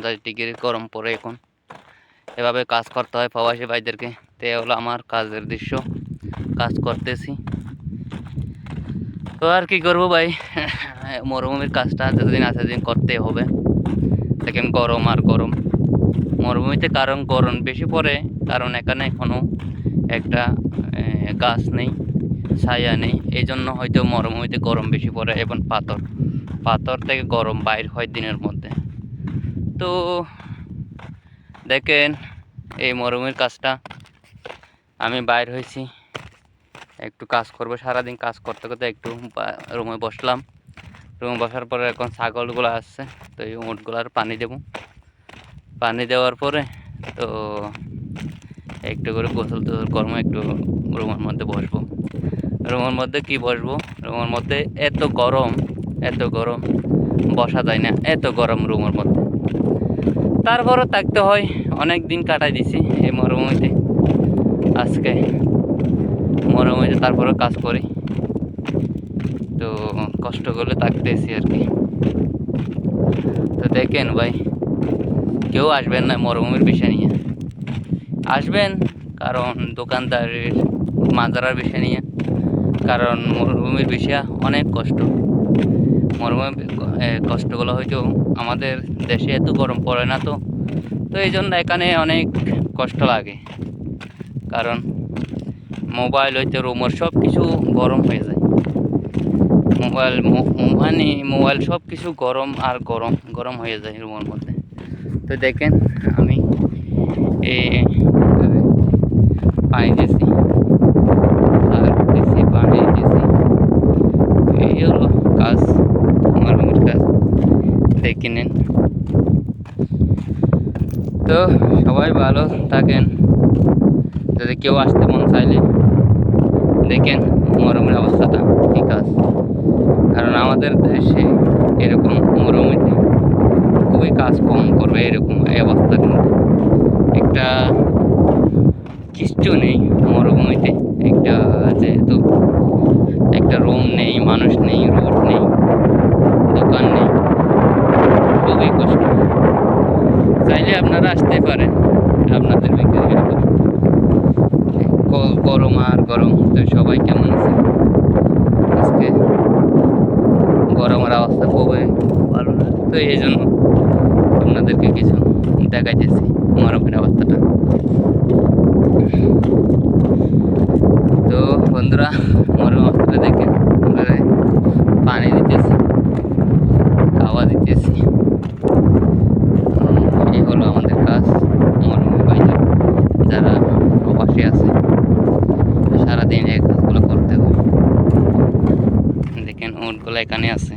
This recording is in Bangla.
পঞ্চাশ ডিগ্রি গরম পড়ে এখন। এভাবে কাজ করতে হয় প্রবাসী ভাইদেরকে। তো হলো আমার কাজের দৃশ্য। কাজ করতেছি। তো আর কি করব ভাই? মরুভূমির কাজটা যতদিন আছে দিন করতে হবে। দেখেন গরম আর গরম। মরুভূমিতে কারণ গরম বেশি পড়ে, কারণ এখানে কোনো একটা গাছ নেই, ছায়া নেই। এই জন্য হয়তো মরুভূমিতে গরম বেশি পড়ে এবং পাথর। পাথর থেকে গরম বাইর হয় দিনের মধ্যে। তো দেখেন এই মরুভূমির কাজটা। আমি বাইর হয়েছি। একটু কাজ করব, সারাদিন কাজ করতে করতে একটু রুমে বসলাম। রুমে বসার পরে এখন ছাগলগুলো আসছে, তো এই উঁটগুলার পানি দেবো। পানি দেওয়ার পরে তো একটু করে গোসল টোসল করব, একটু রুমের মধ্যে বসবো। রুমের মধ্যে কি বসবো? রুমের মধ্যে এত গরম এত গরম, বসা যায় না, এত গরম রুমের মধ্যে। তারপরও থাকতে হয়। অনেক দিন কাটাই দিছি এই মরুভূমিতে। আজকে মরুভূমিতে তারপরে কাজ করি। তো কষ্ট করলে থাকতেছি আর কি। তো দেখেন ভাই, কেউ আসবেন না মরুভূমির বিষয় নিয়ে। আসবেন কারণ দোকানদারের, মাজারার বিষয় নিয়ে। কারণ মরুভূমির বিষয় অনেক কষ্ট। মরুভূমির কষ্টগুলো হয়তো আমাদের দেশে এত গরম পড়ে না তো। তো এই জন্য এখানে অনেক কষ্ট লাগে। কারণ মোবাইল হইতে রুমের সব কিছু গরম হয়ে যায়। মোবাইল মানে মোবাইল সব কিছু গরম আর গরম গরম হয়ে যায় রুমের মধ্যে। তো দেখেন আমি এই পানি দিয়েছি সার দিয়েছি পানি এই হলো কাজ, আমার রুমের কাজ। দেখে নেন। তো সবাই ভালো থাকেন। যদি কেউ আসতে মন চাইলে দেখেন মরুমের অবস্থাটা, ঠিক আছে। কারণ আমাদের দেশে এরকম মরুমিতে খুবই কাজ কম করবে এরকম এই অবস্থার মধ্যে একটা কিচ্ছু নেই মরুভূমিতে, একটা যেহেতু একটা রুম নেই, মানুষ নেই রোড নেই, দোকান নেই খুবই কষ্ট চাইলে আপনারা আসতে পারেন। আপনাদের গরম আর গরম তো সবাই কেমন আছে? আজকে গরমের অবস্থা খুবই ভালো না, তো এই জন্য আপনাদেরকে কিছু দেখাইতেছি গরমের অবস্থাটা। তো বন্ধুরা গরম অবস্থাটা দেখেন আমরা পানি দিতেছি খাওয়া দিতেছি উম, এই হলো আমাদের কাজ মরুভূমি বাইরে যারা প্রবাসী আছে। সারাদিন এই কাজগুলো করতে হয় দেখেন ওটগুলো এখানে আছে।